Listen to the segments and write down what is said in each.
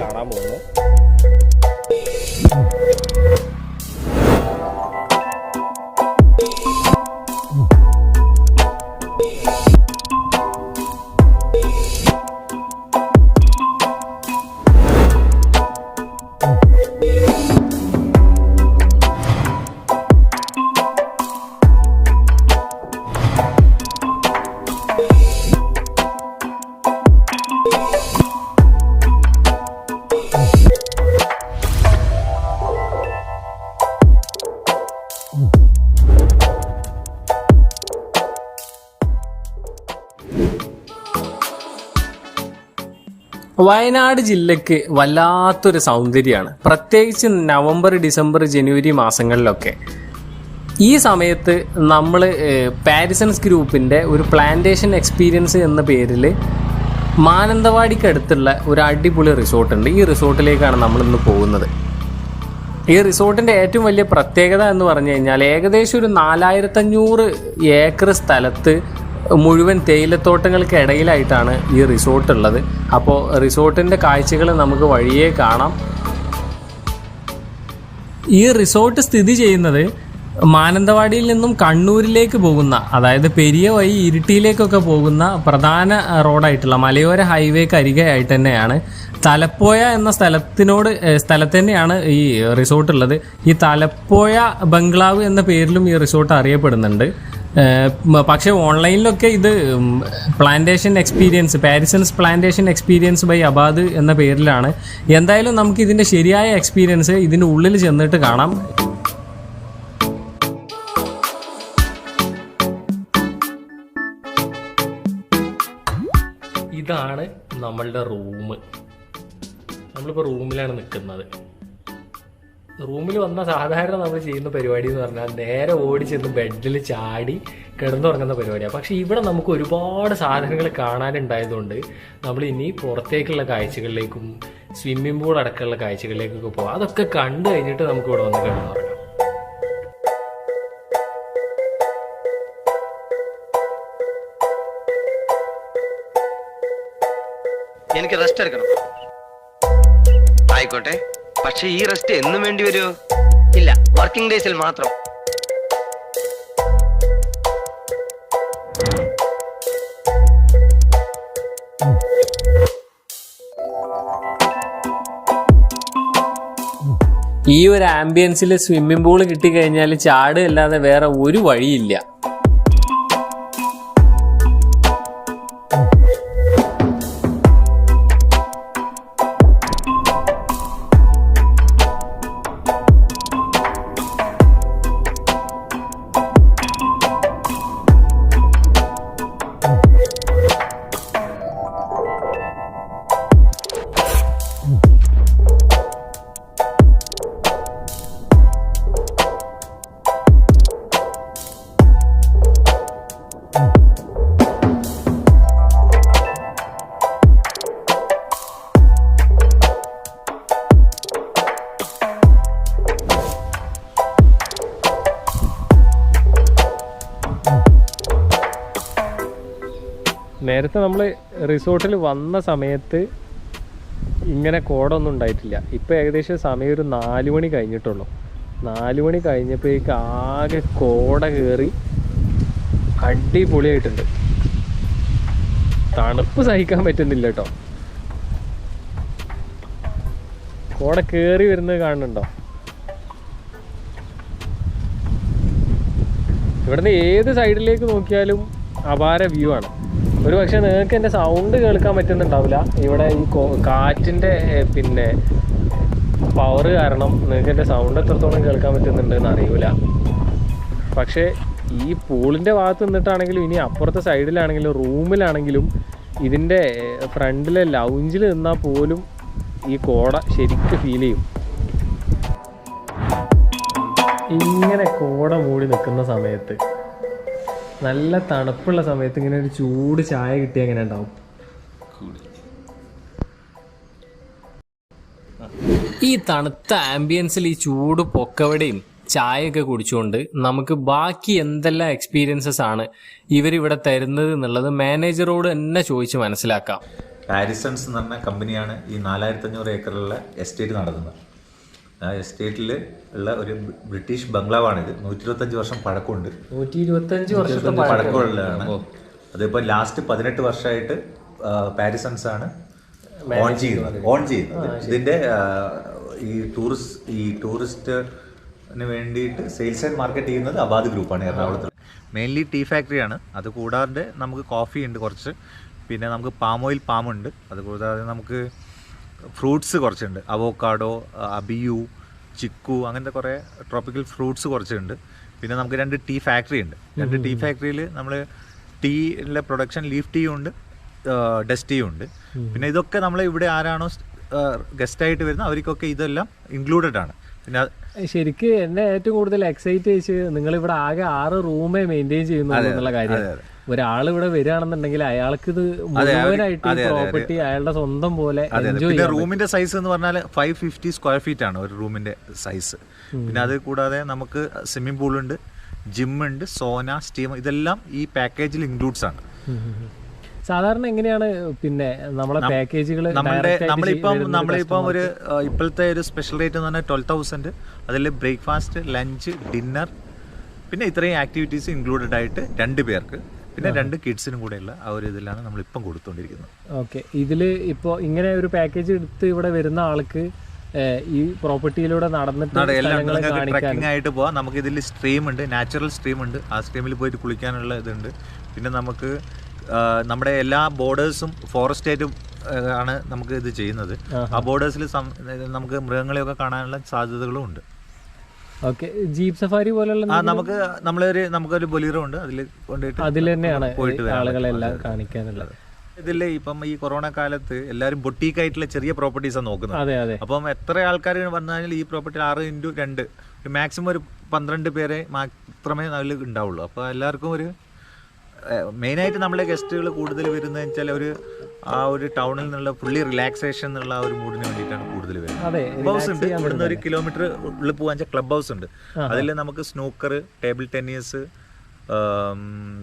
കാണാൻ പോകുന്നത് വയനാട് ജില്ലയ്ക്ക് വല്ലാത്തൊരു സൗന്ദര്യമാണ്. പ്രത്യേകിച്ച് നവംബർ ഡിസംബർ ജനുവരി മാസങ്ങളിലൊക്കെ. ഈ സമയത്ത് നമ്മൾ പാരിസൺസ് ഗ്രൂപ്പിന്റെ ഒരു പ്ലാന്റേഷൻ എക്സ്പീരിയൻസ് എന്ന പേരിൽ മാനന്തവാടിക്ക് അടുത്തുള്ള ഒരു അടിപൊളി റിസോർട്ടുണ്ട്. ഈ റിസോർട്ടിലേക്കാണ് നമ്മൾ ഇന്ന് പോകുന്നത്. ഈ റിസോർട്ടിന്റെ ഏറ്റവും വലിയ പ്രത്യേകത എന്ന് പറഞ്ഞു കഴിഞ്ഞാൽ ഏകദേശം ഒരു നാലായിരത്തഞ്ഞൂറ് ഏക്കർ സ്ഥലത്ത് മുഴുവൻ തേയിലത്തോട്ടങ്ങൾക്ക് ഇടയിലായിട്ടാണ് ഈ റിസോർട്ട് ഉള്ളത് അപ്പോൾ റിസോർട്ടിന്റെ കാഴ്ചകൾ നമുക്ക് വഴിയേ കാണാം. ഈ റിസോർട്ട് സ്ഥിതി ചെയ്യുന്നത് മാനന്തവാടിയിൽ നിന്നും കണ്ണൂരിലേക്ക് പോകുന്ന അതായത് പെരിയ വഴി ഇരിട്ടിയിലേക്കൊക്കെ പോകുന്ന പ്രധാന റോഡായിട്ടുള്ള മലയോര ഹൈവേക്ക് അരികെയായിട്ട് തന്നെയാണ്. തലപ്പോയ എന്ന സ്ഥലത്തിനോട് സ്ഥലത്ത് തന്നെയാണ് ഈ റിസോർട്ട് ഉള്ളത് ഈ തലപ്പോയ ബംഗ്ലാവ് എന്ന പേരിലും ഈ റിസോർട്ട് അറിയപ്പെടുന്നുണ്ട്. പക്ഷേ ഓൺലൈനിലൊക്കെ ഇത് plantation experience Parisons plantation experience by Abad എന്ന പേരിലാണ്. എന്തായാലും നമുക്ക് ഇതിന്റെ ശരിയായ എക്സ്പീരിയൻസ് ഇതിന്റെ ഉള്ളിൽ ചെന്നിട്ട് കാണാം. ഇതാണ് നമ്മളുടെ റൂം. നമ്മളിപ്പോൾ റൂമിലാണ് നിൽക്കുന്നത് റൂമിൽ വന്ന സാധാരണ നമ്മൾ ചെയ്യുന്ന പരിപാടി എന്ന് പറഞ്ഞാൽ നേരെ ഓടി ചെന്ന് ബെഡിൽ ചാടി കിടന്നുറങ്ങുന്ന പരിപാടിയാണ് പക്ഷേ ഇവിടെ നമുക്ക് ഒരുപാട് സാധനങ്ങൾ കാണാനുണ്ടായതുകൊണ്ട് നമ്മൾ ഇനി പുറത്തേക്കുള്ള കാഴ്ചകളിലേക്കും സ്വിമ്മിംഗ് പൂൾ അടക്കമുള്ള കാഴ്ചകളിലേക്കൊക്കെ പോകാം അതൊക്കെ കണ്ടു കഴിഞ്ഞിട്ട് നമുക്ക് ഇവിടെ വന്ന് കിടന്നുറങ്ങാം. എനിക്ക് റെസ്റ്റ് എടുക്കണം. ആയിക്കോട്ടെ. പക്ഷെ ഈ റെസ്റ്റ് എന്നും വേണ്ടി വരുമോ ഇല്ല. വർക്കിംഗ് ഡേയ്സിൽ മാത്രം. ഈ ഒരു ആംബിയൻസിൽ സ്വിമ്മിംഗ് പൂൾ കിട്ടിക്കഴിഞ്ഞാൽ ചാടുകയല്ലാതെ വേറെ ഒരു വഴിയില്ല. നേരത്തെ നമ്മൾ റിസോർട്ടിൽ വന്ന സമയത്ത് ഇങ്ങനെ കോടൊന്നും ഉണ്ടായിട്ടില്ല. ഇപ്പം ഏകദേശം സമയം ഒരു നാല് മണി കഴിഞ്ഞിട്ടുള്ളൂ. നാല് മണി കഴിഞ്ഞപ്പോഴേക്ക് ആകെ കോട കയറി അടിപൊളിയായിട്ടുണ്ട്. തണുപ്പ് സഹിക്കാൻ പറ്റുന്നില്ല കേട്ടോ. കോട കയറി വരുന്നത് കാണുന്നുണ്ടോ? ഇവിടുന്ന് ഏത് സൈഡിലേക്ക് നോക്കിയാലും അപാര വ്യൂ ആണ്. ഒരു പക്ഷെ നിങ്ങൾക്ക് എന്റെ സൗണ്ട് കേൾക്കാൻ പറ്റുന്നുണ്ടാവില്ല. ഇവിടെ ഈ കാറ്റിന്റെ പിന്നെ പവർ കാരണം നിങ്ങൾക്ക് എന്റെ സൗണ്ട് എത്രത്തോളം കേൾക്കാൻ പറ്റുന്നുണ്ട് എന്ന് അറിയൂല. പക്ഷേ ഈ പൂളിന്റെ ഭാഗത്ത് നിന്നിട്ടാണെങ്കിലും ഇനി അപ്പുറത്തെ സൈഡിലാണെങ്കിലും റൂമിലാണെങ്കിലും ഇതിന്റെ ഫ്രണ്ടിലെ ലൗഞ്ചിൽ നിന്നാൽ പോലും ഈ കോട ശരിക്കും ഫീൽ ചെയ്യും. ഇങ്ങനെ കോട മൂടി നിൽക്കുന്ന സമയത്ത് നല്ല തണുപ്പുള്ള സമയത്ത് ഇങ്ങനെ ഒരു ചൂട് ചായ കിട്ടിയാൽ എങ്ങനെ ഉണ്ടാവും? ഈ തണുത്ത ആംബിയൻസിൽ ഈ ചൂട് പൊക്കവടയും ചായയൊക്കെ കുടിച്ചുകൊണ്ട് നമുക്ക് ബാക്കി എന്തെല്ലാം എക്സ്പീരിയൻസസ് ആണ് ഇവരിവിടെ തരുന്നത് എന്നുള്ളത് മാനേജറോട് തന്നെ ചോദിച്ച് മനസ്സിലാക്കാം. പാരിസൺസ് എന്ന് പറഞ്ഞ കമ്പനിയാണ് ഈ നാലായിരത്തി അഞ്ഞൂറ് ഏക്കറിലുള്ള എസ്റ്റേറ്റ് നടത്തുന്നത്. ആ എസ്റ്റേറ്റിൽ ഉള്ള ഒരു ബ്രിട്ടീഷ് ബംഗ്ലാവാണിത്. നൂറ്റി ഇരുപത്തഞ്ച് വർഷം പഴക്കമുണ്ട്. നൂറ്റി ഇരുപത്തഞ്ച് വർഷത്തെ പഴക്കമുള്ളതാണ്. അതിപ്പോൾ ലാസ്റ്റ് പതിനെട്ട് വർഷമായിട്ട് പാരിസൺസ് ആണ് ഓൺ ചെയ്യുന്നത്. ഓൺ ചെയ്യുന്നത്. ഇതിന്റെ ഈ ടൂറിസ്റ്റ് ഈ ടൂറിസ്റ്റിന് വേണ്ടിയിട്ട് സെയിൽസ് ആൻഡ് മാർക്കറ്റ് ചെയ്യുന്നത് അബാദ് ഗ്രൂപ്പാണ് എറണാകുളത്ത്. മെയിൻലി ടീ ഫാക്ടറിയാണ് അത് കൂടാതെ നമുക്ക് കോഫി ഉണ്ട് കുറച്ച്. പിന്നെ നമുക്ക് പാം ഓയിൽ പാം ഉണ്ട്. അത് കൂടാതെ നമുക്ക് ഫ്രൂട്ട്സ് കുറച്ചുണ്ട്. അവോക്കാഡോ അബിയു ചിക്കു അങ്ങനത്തെ കുറേ ട്രോപ്പിക്കൽ ഫ്രൂട്ട്സ് കുറച്ചുണ്ട്. പിന്നെ നമുക്ക് രണ്ട് ടീ ഫാക്ടറി ഉണ്ട്. രണ്ട് ടീ ഫാക്ടറിയിൽ നമ്മൾ ടീയിലെ പ്രൊഡക്ഷൻ ലീഫ് ടീ ഉണ്ട് ഡസ്റ്റ് ടീ ഉണ്ട്. പിന്നെ ഇതൊക്കെ നമ്മൾ ഇവിടെ ആരാണോ ഗസ്റ്റ് ആയിട്ട് വരുന്നത് അവർക്കൊക്കെ ഇതെല്ലാം ഇൻക്ലൂഡഡ് ആണ്. പിന്നെ ശരിക്കും എന്നെ ഏറ്റവും കൂടുതൽ എക്സൈറ്റ് ചെയ്ത് നിങ്ങൾ ഇവിടെ ആകെ ആറ് റൂമേ മെയിന്റെയിൻ ചെയ്യുന്നു എന്നുള്ള കാര്യം. ഒരാൾ ഇവിടെ വരികയാണെന്നുണ്ടെങ്കിൽ അയാൾക്ക് ഇത് മുഴുവനായിട്ട് പ്രോപ്പർട്ടി അയാളുടെ സ്വന്തം പോലെ പിന്നെ റൂമിന്റെ സൈസ് എന്ന് പറഞ്ഞാൽ ഫൈവ് ഫിഫ്റ്റി സ്ക്വയർ ഫീറ്റ് ആണ് ഒരു റൂമിന്റെ സൈസ് പിന്നെ അത് കൂടാതെ നമുക്ക് സ്വിമ്മിംഗ് പൂൾ ഉണ്ട് ജിം ഉണ്ട് സോന സ്റ്റീം ഇതെല്ലാം ഈ പാക്കേജിൽ ഇൻക്ലൂഡ്സ് ആണ്. സാധാരണ എങ്ങനെയാണ് പിന്നെ നമ്മളെ പാക്കേജുകൾ നമ്മളുടെ നമ്മളിപ്പം നമ്മളിപ്പം ഒരു ഇപ്പോഴത്തെ ഒരു സ്പെഷ്യൽ റേറ്റ് എന്ന് പറഞ്ഞാൽ ട്വൽവ് തൗസൻഡ് അതിൽ ബ്രേക്ക്ഫാസ്റ്റ് ലഞ്ച് ഡിന്നർ പിന്നെ ഇത്രയും ആക്ടിവിറ്റീസ് ഇൻക്ലൂഡഡ് ആയിട്ട് രണ്ട് പേർക്ക് പിന്നെ രണ്ട് കിഡ്സിനും കൂടെയുള്ള ആ ഒരു ഇതിലാണ് നമ്മൾ ഇപ്പം കൊടുത്തുകൊണ്ടിരിക്കുന്നത് ഓക്കെ. ഇതിൽ ഇപ്പോൾ ഇങ്ങനെ ഒരു പാക്കേജ് എടുത്ത് ഇവിടെ വരുന്ന ആൾക്ക് ഈ പ്രോപ്പർട്ടിയിലൂടെ നടന്നിട്ട് ട്രക്കിംഗ് ആയിട്ട് പോവാം. നമുക്ക് ഇതിൽ സ്ട്രീം ഉണ്ട് നാച്ചുറൽ സ്ട്രീം ഉണ്ട്. ആ സ്ട്രീമിൽ പോയിട്ട് കുളിക്കാനുള്ള ഇതുണ്ട്. പിന്നെ നമുക്ക് നമ്മുടെ എല്ലാ ബോർഡേഴ്സും ഫോറസ്റ്റ് ആയിട്ടും ആണ് നമുക്ക് ഇത് ചെയ്യുന്നത്. ആ ബോർഡേഴ്സിൽ നമുക്ക് മൃഗങ്ങളെയൊക്കെ കാണാനുള്ള സാധ്യതകളും ഉണ്ട്. ഓക്കെ. ജീപ്പ് സഫാരി പോലുള്ള നമുക്ക് നമ്മളൊരു നമുക്കൊരു ബൊലീറോ ഉണ്ട്. അതിൽ കൊണ്ടുപോയിട്ട് അതിൽ തന്നെയാണ് ആളുകളെല്ലാം കാണിക്കാനുള്ളത്. ഇതില്ലേ ഇപ്പം ഈ കൊറോണ കാലത്ത് എല്ലാരും ബൊട്ടീക്ക് ആയിട്ടുള്ള ചെറിയ ആണ് നോക്കുന്നത്. അതെ അതെ. അപ്പം എത്ര ആൾക്കാർ വന്നാലും ഈ പ്രോപ്പർട്ടി ആറ് ഇന്റു രണ്ട് മാക്സിമം ഒരു പന്ത്രണ്ട് പേരെ മാത്രമേ അതിൽ ഉണ്ടാവുള്ളൂ. അപ്പോൾ എല്ലാവർക്കും ഒരു മെയിനായിട്ട് നമ്മളെ ഗസ്റ്റുകൾ കൂടുതൽ വരുന്നത് വെച്ചാൽ ഒരു ആ ഒരു ടൗണിൽ നിന്നുള്ള ഫുള്ളി റിലാക്സേഷൻ എന്നുള്ള ആ ഒരു മൂഡിന് വേണ്ടിയിട്ടാണ് കൂടുതൽ വരുന്നത്. ക്ലബ് ഹൗസ് ഉണ്ട്. ഇവിടുന്ന് ഒരു കിലോമീറ്റർ ഉള്ളിൽ പോകാൻ വെച്ചാൽ ക്ലബ് ഹൗസ് ഉണ്ട്. അതിൽ നമുക്ക് സ്നൂക്കർ ടേബിൾ ടെന്നീസ്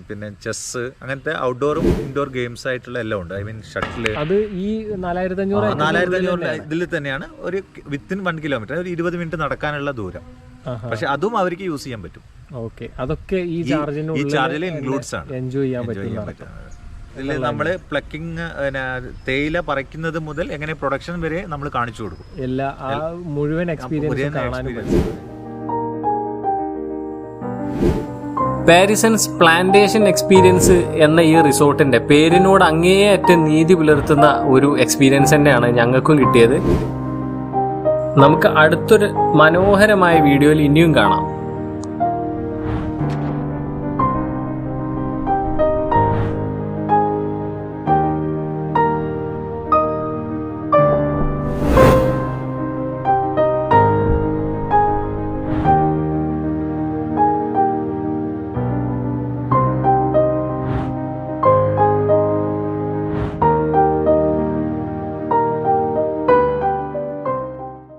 പിന്നെ ചെസ് അങ്ങനത്തെ ഔട്ട്ഡോറും ഇൻഡോർ ഗെയിംസ് ആയിട്ടുള്ള എല്ലാം ഉണ്ട്. ഐ മീൻ ഷട്ടിൽ അത് ഈ നാലായിരത്തി അഞ്ഞൂറ് നാലായിരത്തി അഞ്ഞൂറ് ഇതിൽ തന്നെയാണ്. ഒരു വിത്തിൻ വൺ കിലോമീറ്റർ ഒരു ഇരുപത് മിനിറ്റ് നടക്കാനുള്ള ദൂരം. പക്ഷെ അതും അവർക്ക് യൂസ് ചെയ്യാൻ പറ്റും. ഓക്കെ. അതൊക്കെ ഈ ഈ ചാർജിൽ ഇൻക്ലൂഡ്സ് ആണ്. എൻജോയ് ചെയ്യാൻ പറ്റും ഇതിൽ നമ്മൾ പ്ലക്കിംഗ് തേയില പറിക്കുന്നത് മുതൽ എങ്ങനെ പ്രൊഡക്ഷൻ വരെ നമ്മൾ കാണിച്ചു കൊടുക്കും. എല്ലാ ആ മുഴുവൻ എക്സ്പീരിയൻസ് കാണാനും പാരിസൺസ് പ്ലാന്റേഷൻ എക്സ്പീരിയൻസ് എന്ന ഈ റിസോർട്ടിന്റെ പേരിനോട് അങ്ങേയറ്റം നീതി പുലർത്തുന്ന ഒരു എക്സ്പീരിയൻസ് തന്നെയാണ് ഞങ്ങൾക്കും കിട്ടിയത്. നമുക്ക് അടുത്തൊരു മനോഹരമായ വീഡിയോയിൽ ഇനിയും കാണാം.